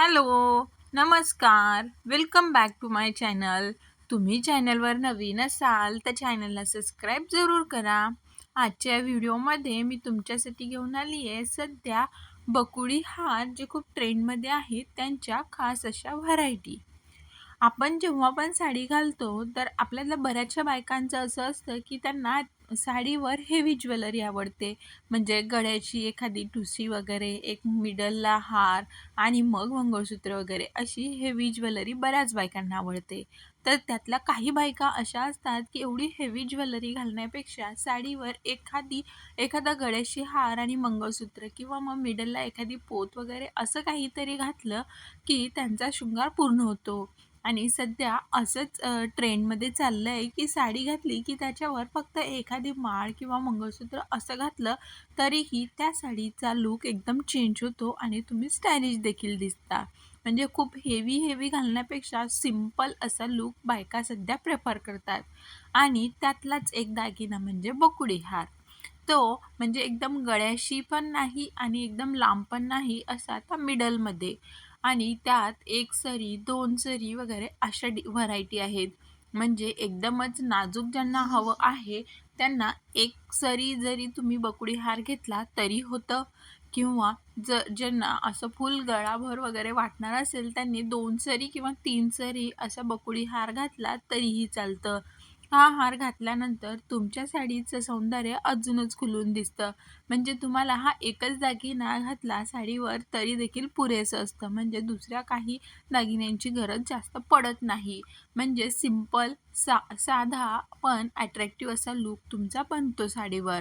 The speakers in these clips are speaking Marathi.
हॅलो नमस्कार. Welcome back to my channel तुम्ही चॅनलवर नवीन असाल तर चॅनलला सबस्क्राईब जरूर करा. आजच्या व्हिडिओमध्ये मी तुमच्यासाठी घेऊन आली आहे सध्या बकुळी हार जे खूप ट्रेंडमध्ये आहेत त्यांच्या खास अशा व्हरायटी आपण जेव्हा पण साडी घालतो तर आपल्याला बऱ्याचशा बायकांचं असं असतं की त्यांना साडीवर हेवी ज्वेलरी आवडते. म्हणजे गळ्याची एखादी टुसी वगैरे एक मिडलला हार आणि मग मंगळसूत्र वगैरे अशी हेवी ज्वेलरी बऱ्याच बायकांना आवडते. तर त्यातल्या काही बायका अशा असतात की एवढी हेवी ज्वेलरी घालण्यापेक्षा साडीवर एखादी एखादा गळ्याशी हार आणि मंगळसूत्र किंवा मग मिडलला एखादी पोत वगैरे असं काहीतरी घातलं की त्यांचा शृंगार पूर्ण होतो. आणि सध्या असंच ट्रेंडमध्ये चाललं आहे की साडी घातली की त्याच्यावर फक्त एखादी माळ किंवा मंगळसूत्र असं घातलं तरीही त्या साडीचा लूक एकदम चेंज होतो आणि तुम्ही स्टायलिश देखील दिसता. म्हणजे खूप हेवी हेवी घालण्यापेक्षा सिंपल असा लूक बायका सध्या प्रेफर करतात. आणि त्यातलाच एक दागिना म्हणजे बकुडी हार. तो म्हणजे एकदम गळ्याशी पण नाही आणि एकदम लांब पण नाही असा आता मिडलमध्ये आणि त्यात एक सरी दोन सरी वगैरे अशा डि व्हरायटी आहेत. म्हणजे एकदमच नाजूक ज्यांना हवं आहे त्यांना एक सरी जरी तुम्ही बकुडी हार घेतला तरी होतं. किंवा ज ज्यांना असं फुल गळाभर वगैरे वाटणार असेल त्यांनी दोन सरी किंवा तीन सरी असा बकुडी हार घातला तरीही चालतं. हा हार घातल्यानंतर तुमच्या साडीचं सौंदर्य अजूनच खुलून दिसतं. म्हणजे तुम्हाला हा एकच दागिना घातला साडीवर तरी देखील पुरेसं असतं. म्हणजे दुसऱ्या काही दागिन्यांची गरज जास्त पडत नाही. म्हणजे सिंपल सा साधा पण ॲट्रॅक्टिव्ह असा लूक तुमचा बनतो साडीवर.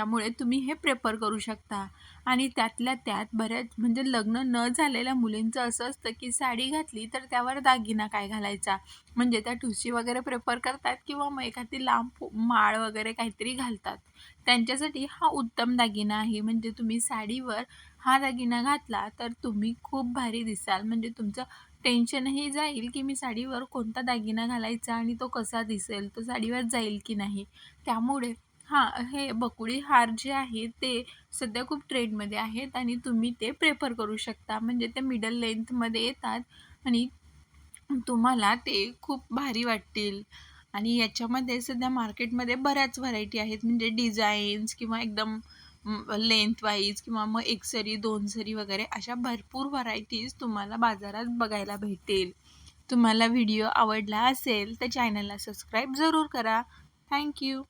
त्यामुळे तुम्ही हे प्रेफर करू शकता. आणि त्यातल्या त्यात बऱ्याच म्हणजे लग्न न झालेल्या मुलींचं असं असतं की साडी घातली तर त्यावर दागिना काय घालायचा? म्हणजे त्या ठुशी वगैरे प्रेफर करतात किंवा मग एखादी लांब माळ वगैरे काहीतरी घालतात? त्यांच्यासाठी हा उत्तम दागिना आहे. म्हणजे तुम्ही साडीवर हा दागिना घातला तर तुम्ही खूप भारी दिसाल. म्हणजे तुमचं टेन्शनही जाईल की मी साडीवर कोणता दागिना घालायचा आणि तो कसा दिसेल? तो साडीवर जाईल की नाही? त्यामुळे हां हे बकुळी हार जे आहे ते सध्या खूप ट्रेंडमध्ये आहेत आणि तुम्ही ते प्रेफर करू शकता. म्हणजे ते मिडल लेंथमध्ये येतात आणि तुम्हाला ते खूप भारी वाटतील. आणि याच्यामध्ये सध्या मार्केटमध्ये बऱ्याच व्हरायटी आहेत. म्हणजे डिझाईन्स किंवा एकदम लेंथ वाईज किंवा मग एक सरी दोन सरी वगैरे अशा भरपूर व्हरायटीज तुम्हाला बाजारात बघायला भेटेल तुम्हाला व्हिडिओ आवडला असेल तर चॅनलला सबस्क्राईब जरूर करा. थँक्यू.